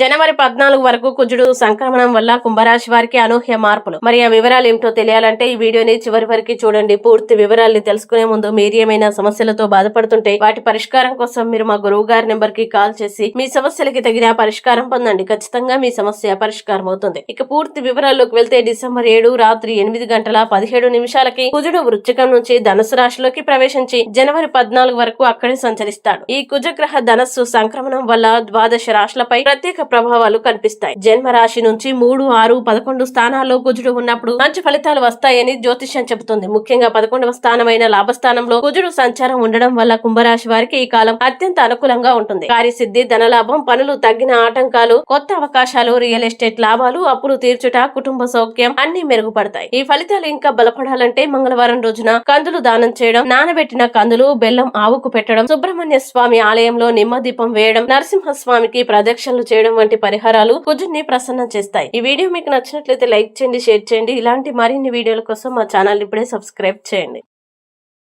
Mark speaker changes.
Speaker 1: జనవరి పద్నాలుగు వరకు కుజుడు సంక్రమణం వల్ల కుంభరాశి వారికి అనూహ్య మార్పులు. మరి ఆ వివరాలు ఏమిటో తెలియాలంటే ఈ వీడియోని చివరి వరకు చూడండి. పూర్తి వివరాల్ని తెలుసుకునే ముందు మీరు ఏమైనా సమస్యలతో బాధపడుతుంటే వాటి పరిష్కారం కోసం మీరు మా గురువు గారి నెంబర్కి కాల్ చేసి మీ సమస్యలకి తగిన పరిష్కారం పొందండి. ఖచ్చితంగా మీ సమస్య పరిష్కారం అవుతుంది. ఇక పూర్తి వివరాల్లోకి వెళ్తే డిసెంబర్ ఏడు రాత్రి ఎనిమిది గంటల పదిహేడు నిమిషాలకి కుజుడు వృశ్చికం నుంచి ధనుసు రాశిలోకి ప్రవేశించి జనవరి పద్నాలుగు వరకు అక్కడే సంచరిస్తాడు. ఈ కుజగ్రహ ధనస్సు సంక్రమణం వల్ల ద్వాదశ రాశులపై ప్రత్యేక ప్రభావాలు కనిపిస్తాయి. జన్మ రాశి నుంచి మూడు ఆరు పదకొండు స్థానాల్లో కుజుడు ఉన్నప్పుడు మంచి ఫలితాలు వస్తాయని జ్యోతిష్యం చెబుతుంది. ముఖ్యంగా పదకొండవ స్థానమైన లాభస్థానంలో కుజుడు సంచారం ఉండడం వల్ల కుంభరాశి వారికి ఈ కాలం అత్యంత అనుకూలంగా ఉంటుంది. కార్యసిద్ధి ధనలాభం పనులు తగ్గిన ఆటంకాలు కొత్త అవకాశాలు రియల్ ఎస్టేట్ లాభాలు అప్పులు తీర్చుట కుటుంబ సౌఖ్యం అన్ని మెరుగుపడతాయి. ఈ ఫలితాలు ఇంకా బలపడాలంటే మంగళవారం రోజున కందులు దానం చేయడం నానబెట్టిన కందులు బెల్లం ఆవుకు పెట్టడం సుబ్రహ్మణ్య స్వామి ఆలయంలో నిమ్మ దీపం వేయడం నరసింహస్వామికి ప్రదక్షిణలు చేయడం వంటి పరిహారాలు కుజుడిని ప్రసన్నం చేస్తాయి. ఈ వీడియో మీకు నచ్చినట్లయితే లైక్ చేయండి షేర్ చేయండి. ఇలాంటి మరిన్ని వీడియోల కోసం మా ఛానల్ ఇప్పుడే సబ్స్క్రైబ్ చేయండి.